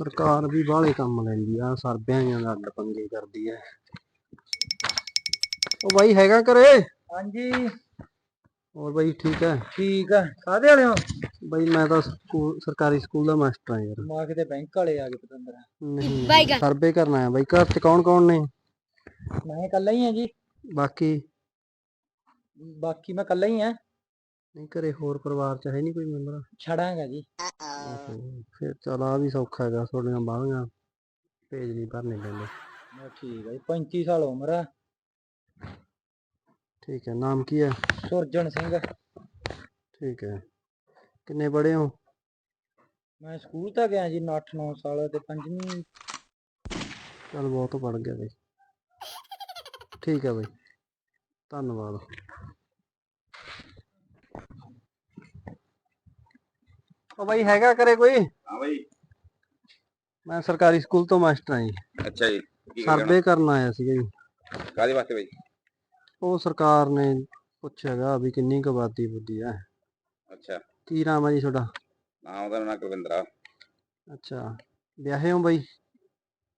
ਸਰਕਾਰ ਵੀ ਬਾਹਲੇ ਕੰਮ ਲੈਂਦੀ ਆ ਸਰਬਿਆਂ ਦੀਆਂ ਦਾ ਅੱਡ ਪੰਗੇ ਕਰਦੀ ਐ ਉਹ ਬਾਈ ਹੈਗਾ ਘਰੇ? ਹਾਂਜੀ। ਹੋਰ ਬਾਈ ਠੀਕ ਹੈ ਠੀਕ ਆ। ਕਾਹਦੇ ਵਾਲੇ ਹੋ? ਬਾਈ ਮੈਂ ਤਾਂ ਸਕੂਲ ਸਰਕਾਰੀ ਸਕੂਲ ਦਾ ਮਾਸਟਰ ਆ ਯਾਰ। ਮਾ ਕਿਤੇ ਬੈਂਕ ਵਾਲੇ ਆ ਗਏ ਪਤੰਦਰ। ਨਹੀਂ ਸਰਵੇ ਕਰਨਾ ਹੈ ਬਾਈ। ਘਰ ਚ ਕੌਣ ਕੌਣ ਨੇ? ਮੈਂ ਇਕੱਲਾ ਹੀ ਆ ਜੀ। ਬਾਕੀ? ਬਾਕੀ ਮੈਂ ਇਕੱਲਾ ਹੀ ਆ। ਨਹੀਂ ਘਰੇ ਹੋਰ ਪਰਿਵਾਰ ਚ ਹੈ ਨਹੀਂ ਕੋਈ ਮੈਂਬਰ ਛੜਾਂਗਾ ਜੀ। ਫਿਰ ਚਲ ਆ ਵੀ ਸੌਖਾ ਹੈਗਾ ਤੁਹਾਡੀਆਂ ਬਾਹਾਂ ਪੇਜ ਨਹੀਂ ਭਰਨੇ ਪੈਂਦੇ। ਮੈਂ ਠੀਕ ਆ ਜੀ 35 ਸਾਲ ਉਮਰ ਆ। ਠੀਕ ਹੈ ਨਾਮ ਕੀ ਹੈ? ਸੁਰਜਣ ਸਿੰਘ। ਠੀਕ ਹੈ ਕਿੰਨੇ ਪੜ੍ਹੇ ਹੋ? ਮੈਂ ਸਕੂਲ ਤਾਂ ਗਿਆ ਜੀ 8-9 ਸਾਲ ਤੇ ਪੰਜਵੀਂ। ਚਲ ਬਹੁਤ ਪੜ ਗਿਆ ਬਈ। ਠੀਕ ਹੈ ਬਈ ਧੰਨਵਾਦ। ਉਹ ਬਾਈ ਹੈਗਾ ਕਰੇ ਕੋਈ? ਹਾਂ ਬਾਈ। ਮੈਂ ਸਰਕਾਰੀ ਸਕੂਲ ਤੋਂ ਮਾਸਟਰ ਹਾਂ ਜੀ। ਅੱਛਾ ਜੀ। ਕੀ ਕਰਨਾ? ਸਰਵੇ ਕਰਨ ਆਇਆ ਸੀਗਾ ਜੀ। ਕਾਦੇ ਵਾਸਤੇ ਬਾਈ? ਉਹ ਸਰਕਾਰ ਨੇ ਪੁੱਛਿਆਗਾ ਵੀ ਕਿੰਨੀ ਕੁ ਆਬਾਦੀ ਬੁੱਧੀ ਹੈ ਅੱਛਾ। ਕੀ ਨਾਮ ਹੈ ਜੀ ਤੁਹਾਡਾ? ਨਾਮ ਉਹਦਾ ਨਾਂ ਕੁਲਵਿੰਦਰਾ। ਅੱਛਾ। ਵਿਆਹੇ ਹੋ ਬਾਈ?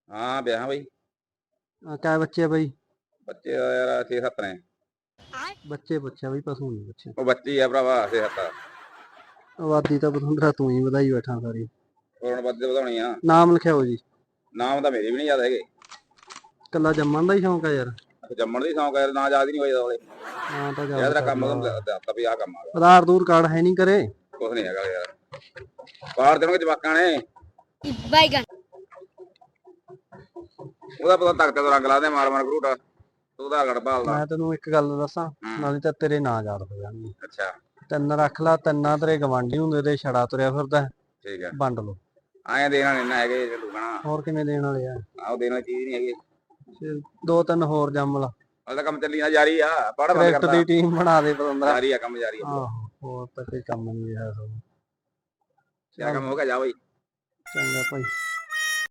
ਹਾਂ ਵਿਆਹ ਬਾਈ। ਅਹ ਕਿਆ ਬੱਚੇ ਆ ਬਾਈ? ਬੱਚੇ ਦਾ ਯਾਰ 6-7 ਨੇ। ਬੱਚੇ ਪੁੱਛਿਆ ਬਈ ਪਸ਼ੂ ਨਹੀਂ ਪੁੱਛਿਆ। ਉਹ ਬੱਚੇ ਹੀ ਆ ਭਰਾਵਾ 6-7 ਆਬਾਦੀ ਤਾਂ ਬਥੁੰਦਰਾ ਤੂੰ ਹੀ ਵਧਾਈ ਬੈਠਾ ਸਾਰੀ। ਹੋਰ ਵੱਧ ਵਧਾਉਣੀ ਆ? ਨਾਮ ਲਿਖਿਆਓ ਜੀ। ਨਾਮ ਤਾਂ ਮੇਰੇ ਵੀ ਨਹੀਂ ਯਾਦ ਹੈਗੇ। ਕੱਲਾ ਜੰਮਣ ਦਾ ਹੀ ਸ਼ੌਂਕ ਆ ਯਾਰ। ਜੰਮਣ ਦੀ ਸੌਂਕ ਹੈ ਨਾ ਯਾਦ ਹੀ ਨਹੀਂ ਹੋਇਆ ਉਹਲੇ ਹਾਂ ਤਾਂ ਯਾਦ ਜਾ ਦਾ ਕੰਮ ਦੱਸਤਾ ਵੀ ਆਹ ਕੰਮ ਆ। ਆਧਾਰ ਦੂਰ ਕਾਰਡ ਹੈ ਨਹੀਂ ਕਰੇ ਕੁਝ ਨਹੀਂ ਹੈਗਾ ਯਾਰ। ਬਾਹਰ ਦੇਣਗੇ ਜਵਾਕਾਂ ਨੇ। Baigan. ਉਹਦਾ ਪਤਾ ਤਖਤੇ ਤੋਂ ਰੰਗ ਲਾਦੇ ਮਾਰ ਮਾਰ ਗਰੂਟ ਤੂੰ ਦਾ ਗੜ ਭਾਲਦਾ। ਮੈਂ ਤੈਨੂੰ ਇੱਕ ਗੱਲ ਦੱਸਾਂ। ਨਾਲੇ ਤਾਂ ਤੇਰੇ ਨਾਂ ਯਾਦ ਹੋ ਜਾਣਗੇ। ਅੱਛਾ। ਤਿੰਨ ਰੱਖ ਲਾ ਤਿੰਨਾਂ ਤੇਰੇ ਗਵਾਂਢੀ ਹੁੰਦੇ ਤੇ ਛੜਾ ਤੁਰਿਆ ਫਿਰਦਾ। ਠੀਕ ਹੈ ਵੰਡ ਲਓ। ਆਏ ਦੇਣਾ ਨਹੀਂ ਨਾ ਹੈਗੇ ਜੇ ਲੁਕਣਾ ਹੋਰ ਕਿਵੇਂ ਦੇਣ ਵਾਲੇ ਆ? ਆਹ ਦੇਣ ਵਾਲੀ ਚੀਜ਼ ਨਹੀਂ ਹੈਗੀ। ਫਿਰ ਦੋ ਤਿੰਨ ਹੋਰ ਜੰਮ ਲਾ। ਉਹਦਾ ਕੰਮ ਚੱਲੀ ਨਾ ਜਾਰੀ ਆ। ਪੜ ਬੰਦ ਕ੍ਰਿਕਟ ਕਰਦਾ ਦੀ ਟੀਮ ਬਣਾ ਦੇ ਬਦੰਦਰਾ ਜਾਰੀ ਆ ਕੰਮ ਜਾਰੀ ਆ। ਆਹੋ ਹੋਰ ਤਾਂ ਕੋਈ ਕੰਮ ਨਹੀਂ ਹੈ ਸਭ ਤੇਰਾ ਕੰਮ ਹੋ ਗਿਆ ਜਾ ਬਾਈ। ਚੰਗਾ ਭਾਈ।